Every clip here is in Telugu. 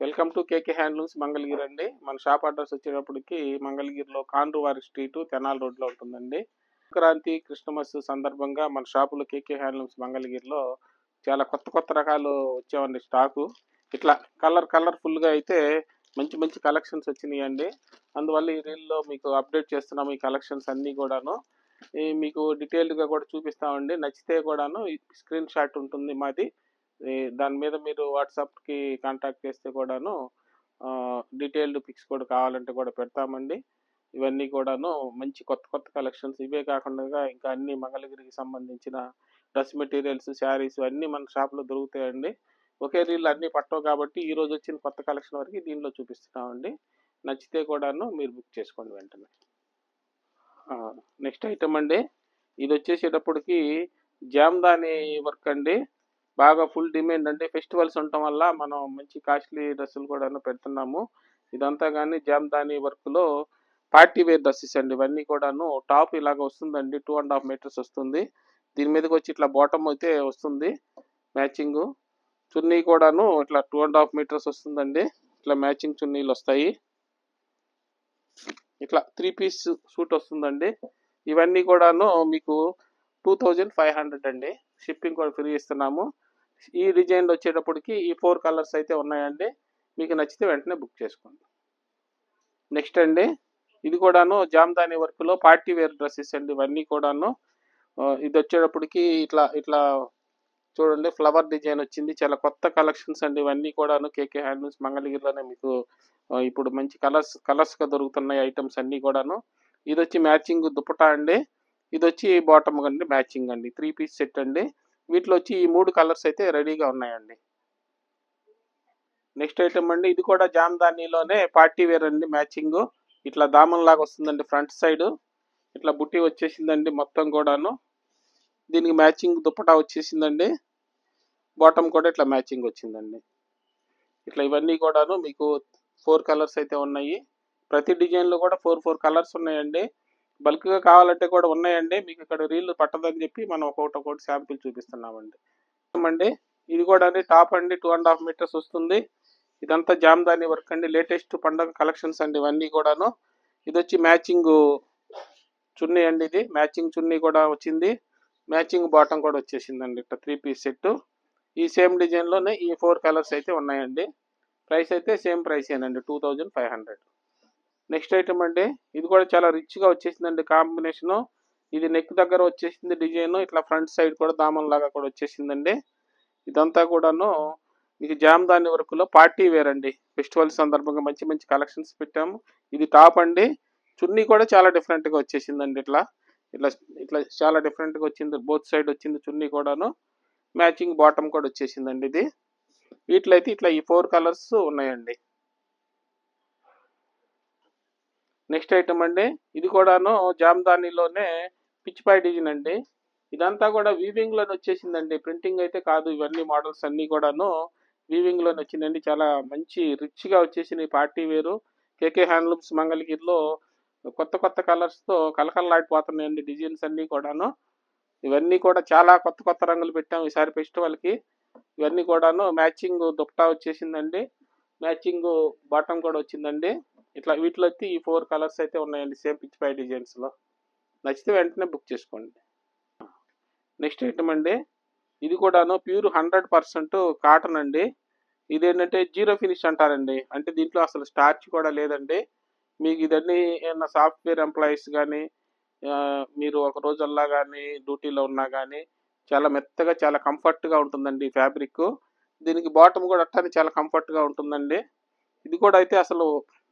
Welcome to KK handlooms Mangalagiri అండి మన షాప్ అడ్రస్ వచ్చేటప్పటికి మంగళగిరిలో కాండ్రువారి స్ట్రీట్ తెనాల్ రోడ్లో ఉంటుందండి. సంక్రాంతి క్రిస్టమస్ సందర్భంగా మన షాపులో కేకే హ్యాండ్లూమ్స్ మంగళగిరిలో చాలా కొత్త కొత్త రకాలు వచ్చామండి స్టాకు. ఇట్లా కలర్ కలర్ఫుల్గా అయితే మంచి మంచి కలెక్షన్స్ వచ్చినాయండి. అందువల్ల ఈ రీల్లో మీకు అప్డేట్ చేస్తున్నాము ఈ కలెక్షన్స్ అన్నీ కూడాను. మీకు డీటెయిల్డ్గా కూడా చూపిస్తామండి. నచ్చితే కూడాను స్క్రీన్ షాట్ ఉంటుంది మాది. దాని మీద మీరు వాట్సాప్కి కాంటాక్ట్ చేస్తే కూడాను డీటెయిల్డ్ పిక్స్ కూడా కావాలంటే కూడా పెడతామండి. ఇవన్నీ కూడాను మంచి కొత్త కొత్త కలెక్షన్స్. ఇవే కాకుండా ఇంకా అన్ని మంగళగిరికి సంబంధించిన డ్రెస్ మెటీరియల్స్ శారీస్ అన్నీ మన షాప్లో దొరుకుతాయండి. ఒకే రీల్ అన్నీ పట్టవు కాబట్టి ఈరోజు వచ్చిన కొత్త కలెక్షన్ వరకు దీనిలో చూపిస్తున్నామండి. నచ్చితే కూడాను మీరు బుక్ చేసుకోండి వెంటనే. నెక్స్ట్ ఐటమ్ అండి. ఇది వచ్చేసేటప్పటికి జామ్దాని వర్క్ అండి. బాగా ఫుల్ డిమాండ్ అంటే ఫెస్టివల్స్ ఉండటం వల్ల మనం మంచి కాస్ట్లీ డ్రెస్సులు కూడా పెడుతున్నాము. ఇదంతా కానీ జామ్దాని వర్క్లో పార్టీ వేర్ డ్రెస్సెస్ అండి. ఇవన్నీ కూడాను టాప్ ఇలాగ వస్తుందండి. టూ అండ్ హాఫ్ మీటర్స్ వస్తుంది. దీని మీదకి వచ్చి ఇట్లా బాటమ్ అయితే వస్తుంది. మ్యాచింగ్ చున్నీ కూడాను ఇట్లా టూ అండ్ హాఫ్ మీటర్స్ వస్తుందండి. ఇట్లా మ్యాచింగ్ చున్నీలు వస్తాయి. ఇట్లా త్రీ పీస్ సూట్ వస్తుందండి. ఇవన్నీ కూడాను మీకు టూ థౌజండ్ ఫైవ్ హండ్రెడ్ అండి. షిప్పింగ్ కూడా ఫ్రీ ఇస్తున్నాము. ఈ డిజైన్లో వచ్చేటప్పటికి ఈ ఫోర్ కలర్స్ అయితే ఉన్నాయండి. మీకు నచ్చితే వెంటనే బుక్ చేసుకోండి. నెక్స్ట్ అండి ఇది కూడాను జామ్దాని వర్క్లో పార్టీ వేర్ డ్రెస్సెస్ అండి. ఇవన్నీ కూడాను ఇది వచ్చేటప్పటికి ఇట్లా ఇట్లా చూడండి ఫ్లవర్ డిజైన్ వచ్చింది. చాలా కొత్త కలెక్షన్స్ అండి. ఇవన్నీ కూడాను కేకే హ్యాండ్లూమ్స్ మంగళగిరిలోనే మీకు ఇప్పుడు మంచి కలర్స్ కలర్స్గా దొరుకుతున్నాయి ఐటమ్స్ అన్నీ కూడాను. ఇది వచ్చి మ్యాచింగ్ దుప్పటా అండి. ఇది వచ్చి బాటమ్ అండి మ్యాచింగ్ అండి. త్రీ పీస్ సెట్ అండి. వీటిలో వచ్చి ఈ మూడు కలర్స్ అయితే రెడీగా ఉన్నాయండి. నెక్స్ట్ ఐటమ్ అండి ఇది కూడా జామ్దానీలోనే పార్టీ వేర్ అండి మ్యాచింగ్. ఇట్లా దామన్ లాగా వస్తుందండి ఫ్రంట్ సైడ్. ఇట్లా బుట్టి వచ్చేసిందండి మొత్తం కూడాను. దీనికి మ్యాచింగ్ దుప్పటా వచ్చేసిందండి. బాటమ్ కూడా ఇట్లా మ్యాచింగ్ వచ్చిందండి. ఇట్లా ఇవన్నీ కూడాను మీకు ఫోర్ కలర్స్ అయితే ఉన్నాయి. ప్రతి డిజైన్లో కూడా ఫోర్ ఫోర్ కలర్స్ ఉన్నాయండి. బల్క్గా కావాలంటే కూడా ఉన్నాయండి. మీకు ఇక్కడ రీల్ పట్టదని చెప్పి మనం ఒకటి ఒకటి శాంపిల్ చూపిస్తున్నామండి. అండి ఇది కూడా అండి. టాప్ అండి. టూ అండ్ హాఫ్ మీటర్స్ వస్తుంది. ఇదంతా జామ్దాని వర్క్ అండి. లేటెస్ట్ పండగ కలెక్షన్స్ అండి ఇవన్నీ కూడాను. ఇది వచ్చి మ్యాచింగ్ చున్నీ అండి ఇది. మ్యాచింగ్ చున్నీ కూడా వచ్చింది. మ్యాచింగ్ బాటమ్ కూడా వచ్చేసిందండి. ఇట్లా త్రీ పీస్ సెట్ ఈ సేమ్ డిజైన్లోనే ఈ ఫోర్ కలర్స్ అయితే ఉన్నాయండి. ప్రైస్ అయితే సేమ్ ప్రైస్ ఏనండి two thousand five hundred. Next item అండి. ఇది కూడా చాలా రిచ్గా వచ్చేసిందండి కాంబినేషను. ఇది నెక్ దగ్గర వచ్చేసింది డిజైన్. ఇట్లా ఫ్రంట్ సైడ్ కూడా దామన్ లాగా కూడా వచ్చేసిందండి. ఇదంతా కూడాను మీకు జామదాని వర్క్లో పార్టీ వేర్ అండి. ఫెస్టివల్ సందర్భంగా మంచి మంచి కలెక్షన్స్ పెట్టాము. ఇది టాప్ అండి. చున్నీ కూడా చాలా డిఫరెంట్గా వచ్చేసిందండి ఇట్లా. ఇట్లా ఇట్లా చాలా డిఫరెంట్గా వచ్చింది. బోత్ సైడ్ వచ్చింది చున్నీ కూడాను. మ్యాచింగ్ బాటమ్ కూడా వచ్చేసిందండి ఇది. వీటిలో అయితే ఇట్లా ఈ ఫోర్ కలర్స్ ఉన్నాయండి. నెక్స్ట్ ఐటమ్ అండి. ఇది కూడాను జామ్దానిలోనే పిచ్చిపాయి డిజైన్ అండి. ఇదంతా కూడా వీవింగ్లోనే వచ్చేసిందండి. ప్రింటింగ్ అయితే కాదు ఇవన్నీ మోడల్స్ అన్నీ కూడాను వీవింగ్లోనే వచ్చిందండి చాలా మంచి రిచ్గా వచ్చేసింది పార్టీ వేరు. కేకే హ్యాండ్లూమ్స్ మంగళగిరిలో కొత్త కొత్త కలర్స్తో కలకలలాడిపోతున్నాయండి డిజైన్స్ అన్నీ కూడాను. ఇవన్నీ కూడా చాలా కొత్త కొత్త రంగులు పెట్టాం ఈసారి ఫెస్టివల్కి. ఇవన్నీ కూడాను మ్యాచింగ్ దుప్పటా వచ్చేసిందండి. మ్యాచింగ్ బాటమ్ కూడా వచ్చిందండి. ఇట్లా వీటిలో వచ్చి ఈ ఫోర్ కలర్స్ అయితే ఉన్నాయండి సేమ్ పిచ్ ఫైవ్ డిజైన్స్లో. నచ్చితే వెంటనే బుక్ చేసుకోండి. నెక్స్ట్ ఐటమ్ అండి ఇది కూడాను ప్యూర్ హండ్రెడ్ పర్సెంట్ కాటన్ అండి. ఇదేంటంటే జీరో ఫినిష్ అంటారండి. అంటే దీంట్లో అసలు స్టార్చ్ కూడా లేదండి. మీకు ఇదన్నీ ఏమన్నా సాఫ్ట్వేర్ ఎంప్లాయీస్ కానీ మీరు ఒక రోజల్లా కానీ డ్యూటీలో ఉన్నా కానీ చాలా మెత్తగా చాలా కంఫర్ట్గా ఉంటుందండి ఈ ఫ్యాబ్రిక్ దీనికి బాటమ్ కూడా అట్టానే చాలా కంఫర్ట్గా ఉంటుందండి. ఇది కూడా అయితే అసలు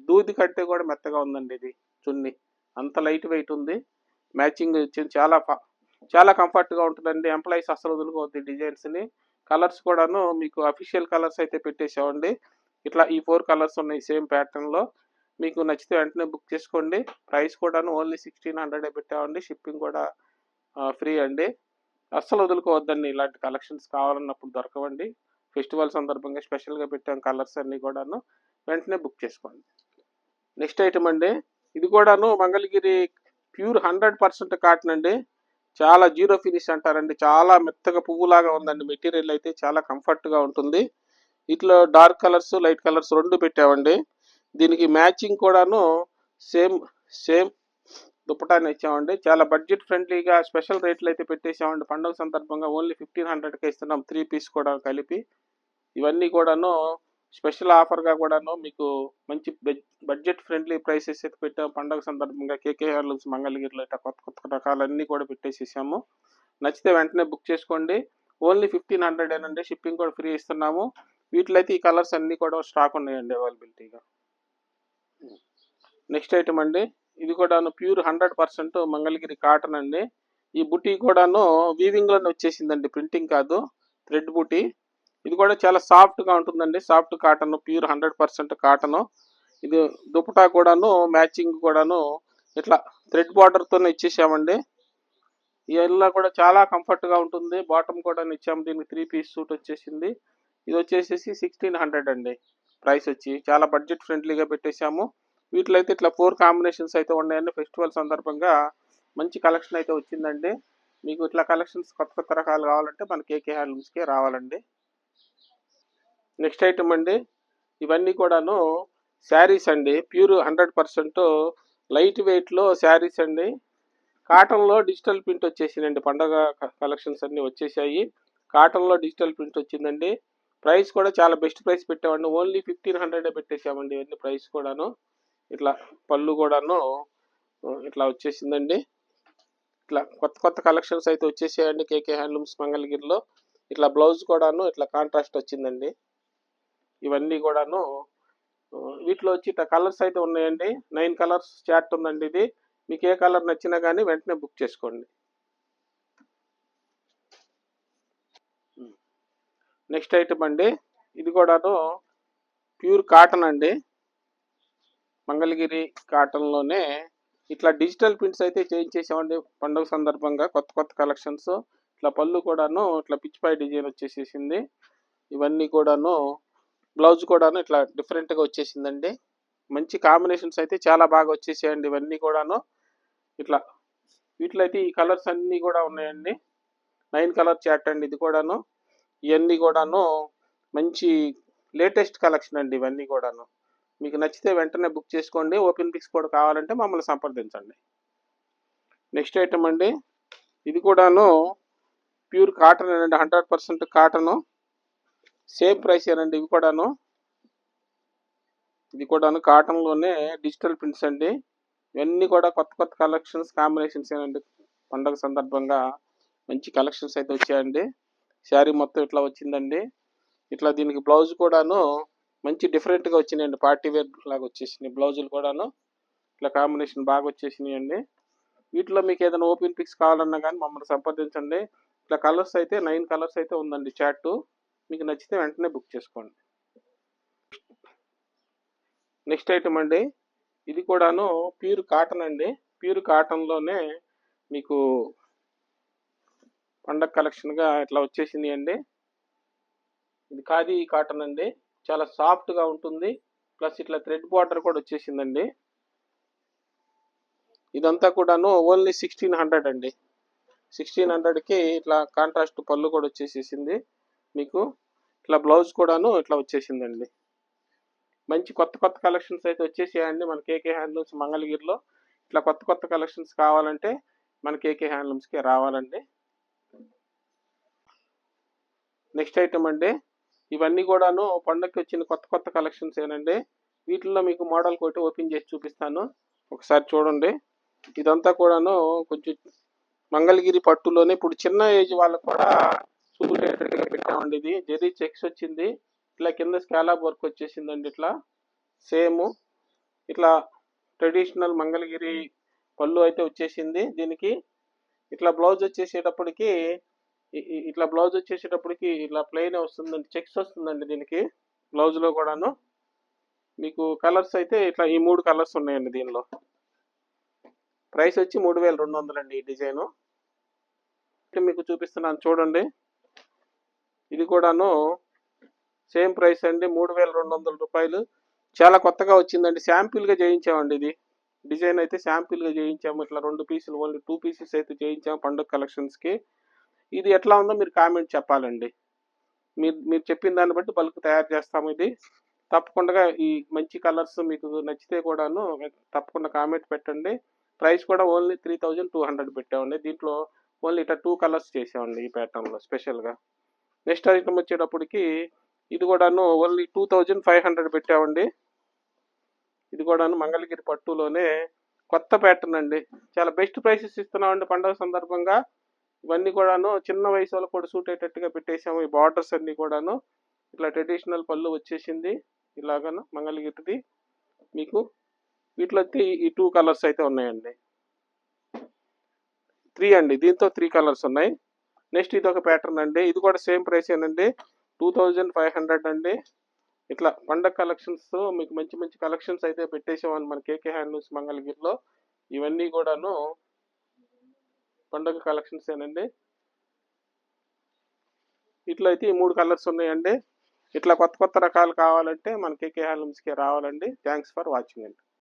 దూది కట్టే కూడా మెత్తగా ఉందండి ఇది చున్నీ. అంత లైట్ వెయిట్ ఉంది. మ్యాచింగ్ చాలా ఫ- చాలా కంఫర్ట్గా ఉంటుందండి. ఎంప్లాయీస్ అసలు వదులుకోవద్దు డిజైన్స్ని కలర్స్ కూడాను మీకు అఫీషియల్ కలర్స్ అయితే పెట్టేసామండి ఇట్లా ఈ ఫోర్ కలర్స్ ఉన్నాయి సేమ్ ప్యాటర్న్లో మీకు నచ్చితే వెంటనే బుక్ చేసుకోండి. ప్రైస్ కూడాను ఓన్లీ సిక్స్టీన్ హండ్రెడే పెట్టామండి. షిప్పింగ్ కూడా ఫ్రీ అండి. అస్సలు వదులుకోవద్దండి ఇలాంటి కలెక్షన్స్ కావాలన్నప్పుడు దొరకవండి. ఫెస్టివల్ సందర్భంగా స్పెషల్గా పెట్టాం కలర్స్ అన్నీ కూడాను. వెంటనే బుక్ చేసుకోండి. నెక్స్ట్ ఐటమ్ అండి ఇది కూడాను Mangalagiri pure hundred percent cotton అండి. చాలా జీరో ఫినిష్ అంటారండి. చాలా మెత్తగా పువ్వులాగా ఉందండి. మెటీరియల్ అయితే చాలా కంఫర్ట్గా ఉంటుంది. ఇట్లా డార్క్ కలర్స్ లైట్ కలర్స్ రెండు పెట్టామండి. దీనికి మ్యాచింగ్ కూడాను సేమ్ సేమ్ దుప్పటాన్ని ఇచ్చామండి. చాలా బడ్జెట్ ఫ్రెండ్లీగా స్పెషల్ రేట్లు అయితే పెట్టేసామండి. పండుగ సందర్భంగా ఓన్లీ ఫిఫ్టీన్ హండ్రెడ్కి ఇస్తున్నాం. త్రీ పీస్ కూడా కలిపి. ఇవన్నీ కూడాను స్పెషల్ ఆఫర్గా కూడాను మీకు మంచి బడ్జెట్ ఫ్రెండ్లీ ప్రైసెస్ అయితే పెట్టాము పండుగ సందర్భంగా కేకే మంగళగిరిలో ఇట్లా కొత్త కొత్త రకాలన్నీ కూడా పెట్టేసేసాము. నచ్చితే వెంటనే బుక్ చేసుకోండి. ఓన్లీ ఫిఫ్టీన్ హండ్రెడ్ ఏనండి. షిప్పింగ్ కూడా ఫ్రీ ఇస్తున్నాము. వీటిలో అయితే ఈ కలర్స్ అన్నీ కూడా స్టాక్ ఉన్నాయండి అవైలబిలిటీగా. నెక్స్ట్ ఐటమ్ అండి. ఇది కూడాను pure hundred percent Mangalagiri cotton అండి. ఈ బుటీ కూడాను వీవింగ్లోనే వచ్చేసిందండి. ప్రింటింగ్ కాదు. థ్రెడ్ బుటీ. ఇది కూడా చాలా సాఫ్ట్గా ఉంటుందండి. Soft cotton pure hundred percent cotton. ఇది దుపటా కూడాను మ్యాచింగ్ కూడాను ఇట్లా థ్రెడ్ బార్డర్తోనే ఇచ్చేసామండి. ఇలా ఎల్లా కూడా చాలా కంఫర్ట్గా ఉంటుంది. బాటమ్ కూడా ఇచ్చాము. దీనికి త్రీ పీస్ సూట్ వచ్చేసింది. ఇది వచ్చేసేసి సిక్స్టీన్ హండ్రెడ్ అండి ప్రైస్ వచ్చి. చాలా బడ్జెట్ ఫ్రెండ్లీగా పెట్టేశాము వీటిలో అయితే ఇట్లా ఫోర్ కాంబినేషన్స్ అయితే ఉన్నాయండి. ఫెస్టివల్ సందర్భంగా మంచి కలెక్షన్ అయితే వచ్చిందండి. మీకు ఇట్లా కలెక్షన్స్ కొత్త కొత్త రకాలు కావాలంటే మన కేకే హ్యాండ్లూమ్స్కే రావాలండి. నెక్స్ట్ ఐటమ్ అండి. ఇవన్నీ కూడాను శారీస్ అండి. ప్యూర్ హండ్రెడ్ పర్సెంట్ లైట్ వెయిట్లో శారీస్ అండి. కాటన్లో డిజిటల్ ప్రింట్ వచ్చేసిందండి పండగ కలెక్షన్స్ అన్నీ వచ్చేసాయి. కాటన్లో డిజిటల్ ప్రింట్ వచ్చిందండి. ప్రైస్ కూడా చాలా బెస్ట్ ప్రైస్ పెట్టామండి ఓన్లీ ఫిఫ్టీన్ హండ్రెడ్ పెట్టేసామండి ఇవన్నీ ప్రైస్ కూడాను. ఇట్లా పళ్ళు కూడాను ఇట్లా వచ్చేసిందండి. ఇట్లా కొత్త కొత్త కలెక్షన్స్ అయితే వచ్చేసాయండి. కేకే హ్యాండ్లూమ్స్ మంగళగిరిలో. ఇట్లా బ్లౌజ్ కూడాను ఇట్లా కాంట్రాస్ట్ వచ్చిందండి. ఇవన్నీ కూడాను వీటిలో వచ్చి కలర్స్ అయితే ఉన్నాయండి. నైన్ కలర్స్ చార్ట్ ఉందండి ఇది. మీకు ఏ కలర్ నచ్చినా కానీ వెంటనే బుక్ చేసుకోండి. నెక్స్ట్ ఐటమ్ అండి. ఇది కూడాను ప్యూర్ కాటన్ అండి. మంగళగిరి కాటన్లోనే ఇట్లా డిజిటల్ ప్రింట్స్ అయితే చేంజ్ చేసామండి పండుగ సందర్భంగా కొత్త కొత్త కలెక్షన్స్. ఇట్లా పళ్ళు కూడాను ఇట్లా పిచ్చిపాయ డిజైన్ వచ్చేసేసింది. ఇవన్నీ కూడాను బ్లౌజ్ కూడాను ఇట్లా డిఫరెంట్గా వచ్చేసిందండి. మంచి కాంబినేషన్స్ అయితే చాలా బాగా వచ్చేసాయండి ఇవన్నీ కూడాను. ఇట్లా వీటిలో అయితే ఈ కలర్స్ అన్నీ కూడా ఉన్నాయండి. నైన్ కలర్ చాట్ అండి ఇది కూడాను. ఇవన్నీ కూడాను మంచి లేటెస్ట్ కలెక్షన్ అండి ఇవన్నీ కూడాను. మీకు నచ్చితే వెంటనే బుక్ చేసుకోండి. ఓపెన్ పిక్స్ కూడా కావాలంటే మమ్మల్ని సంప్రదించండి. నెక్స్ట్ ఐటమ్ అండి. ఇది కూడాను ప్యూర్ కాటన్ అండి. Hundred percent cotton. Same price ఏనండి ఇవి కూడాను. ఇది కూడాను కాటన్లోనే డిజిటల్ ప్రింట్స్ అండి. ఇవన్నీ కూడా కొత్త కొత్త కలెక్షన్స్ కాంబినేషన్స్ ఏనండి పండుగ సందర్భంగా మంచి కలెక్షన్స్ అయితే వచ్చాయండి. శారీ మొత్తం ఇట్లా వచ్చిందండి. ఇట్లా దీనికి బ్లౌజ్ కూడాను మంచి డిఫరెంట్గా వచ్చినాయండి. పార్టీ వేర్ లాగా వచ్చేసినాయి బ్లౌజులు కూడాను. ఇట్లా కాంబినేషన్ బాగా వచ్చేసినాయి అండి వీటిలో మీకు ఏదైనా ఓపెన్ పిక్స్ కావాలన్నా కానీ మమ్మల్ని సంప్రదించండి. ఇట్లా కలర్స్ అయితే నైన్ కలర్స్ అయితే ఉందండి చాట్. మీకు నచ్చితే వెంటనే బుక్ చేసుకోండి. నెక్స్ట్ ఐటమ్ అండి ఇది కూడాను ప్యూర్ కాటన్ అండి. ప్యూర్ కాటన్లోనే మీకు పండగ కలెక్షన్గా ఇట్లా వచ్చేసింది అండి. ఇది ఖాదీ కాటన్ అండి. చాలా సాఫ్ట్గా ఉంటుంది. ప్లస్ ఇట్లా థ్రెడ్ బార్డర్ కూడా వచ్చేసిందండి. ఇదంతా కూడాను ఓన్లీ సిక్స్టీన్ హండ్రెడ్ అండి. సిక్స్టీన్ హండ్రెడ్కి ఇట్లా కాంట్రాస్ట్ పళ్ళు కూడా వచ్చేసేసింది. మీకు ఇట్లా బ్లౌజ్ కూడాను ఇట్లా వచ్చేసిందండి. మంచి కొత్త కొత్త కలెక్షన్స్ అయితే వచ్చేసాయండి మన కేకే హ్యాండ్లూమ్స్ మంగళగిరిలో. ఇట్లా కొత్త కొత్త కలెక్షన్స్ కావాలంటే మన కేకే హ్యాండ్లూమ్స్కి రావాలండి. నెక్స్ట్ ఐటమ్ అండి. ఇవన్నీ కూడాను పండగకి వచ్చిన కొత్త కొత్త కలెక్షన్స్ ఏనండి. వీటిల్లో మీకు మోడల్ కొట్టి ఓపెన్ చేసి చూపిస్తాను. ఒకసారి చూడండి. ఇదంతా కూడాను కొంచెం మంగళగిరి పట్టులోనే ఇప్పుడు చిన్న ఏజ్ వాళ్ళకు కూడా సూటేటెడ్గా పెట్టామండి ఇది జెరీ చెక్స్ వచ్చింది. ఇట్లా కింద స్కాలాబ్ వర్క్ వచ్చేసిందండి ఇట్లా. సేమ్. ఇట్లా ట్రెడిషనల్ మంగళగిరి పళ్ళు అయితే వచ్చేసింది దీనికి. ఇట్లా బ్లౌజ్ వచ్చేసేటప్పటికి ఇట్లా బ్లౌజ్ వచ్చేసేటప్పటికి ఇట్లా ప్లెయిన్ వస్తుందండి. చెక్స్ వస్తుందండి దీనికి బ్లౌజ్లో కూడాను. మీకు కలర్స్ అయితే ఇట్లా ఈ మూడు కలర్స్ ఉన్నాయండి దీనిలో. ప్రైస్ వచ్చి మూడు వేల రెండు వందలండి ఈ డిజైను. మీకు చూపిస్తున్నాను చూడండి. ఇది కూడాను సేమ్ ప్రైస్ అండి మూడు వేల రెండు వందల రూపాయలు. చాలా కొత్తగా వచ్చిందండి. శాంపిల్గా చేయించామండి ఇది. డిజైన్ అయితే శాంపిల్గా చేయించాము. ఇట్లా రెండు పీసులు ఓన్లీ టూ పీసెస్ అయితే చేయించాము పండుగ కలెక్షన్స్కి. ఇది ఎట్లా ఉందో మీరు కామెంట్ చెప్పాలండి. మీరు మీరు చెప్పిన దాన్ని బట్టి బల్క్ తయారు చేస్తాము ఇది. తప్పకుండా ఈ మంచి కలర్స్ మీకు నచ్చితే కూడాను తప్పకుండా కామెంట్ పెట్టండి. ప్రైస్ కూడా only three thousand two hundred పెట్టామండి. దీంట్లో ఓన్లీ ఇట్లా టూ కలర్స్ చేసామండి ఈ ప్యాటర్న్లో స్పెషల్గా. నెక్స్ట్ ఐటమ్ వచ్చేటప్పటికి ఇది కూడాను only two thousand five hundred పెట్టామండి. ఇది కూడాను మంగళగిరి పట్టులోనే కొత్త ప్యాటర్న్ అండి. చాలా బెస్ట్ ప్రైసెస్ ఇస్తున్నామండి పండుగ సందర్భంగా. ఇవన్నీ కూడాను చిన్న వయసు వాళ్ళకు కూడా సూట్ అయ్యేటట్టుగా పెట్టేసాము ఈ బార్డర్స్ అన్నీ కూడాను. ఇట్లా ట్రెడిషనల్ పళ్ళు వచ్చేసింది ఇలాగను మంగళగిరిది. మీకు వీటిలో ఈ టూ కలర్స్ అయితే ఉన్నాయండి. త్రీ అండి దీంతో త్రీ కలర్స్ ఉన్నాయి. నెక్స్ట్ ఇది ఒక ప్యాటర్న్ అండి. ఇది కూడా సేమ్ ప్రైస్ ఏనండి. టూ థౌజండ్ ఫైవ్ హండ్రెడ్ అండి. ఇట్లా పండగ కలెక్షన్స్ మీకు మంచి మంచి కలెక్షన్స్ అయితే పెట్టేసేవాళ్ళు మన కేకే హ్యాండ్లూమ్స్ మంగళగిరిలో. ఇవన్నీ కూడాను పండగ కలెక్షన్స్ ఏనండి. ఇట్లా అయితే ఈ మూడు కలర్స్ ఉన్నాయండి. ఇట్లా కొత్త కొత్త రకాలు కావాలంటే మన కేకే హ్యాండ్లూమ్స్కి రావాలండి. థ్యాంక్స్ ఫర్ వాచింగ్ అండి.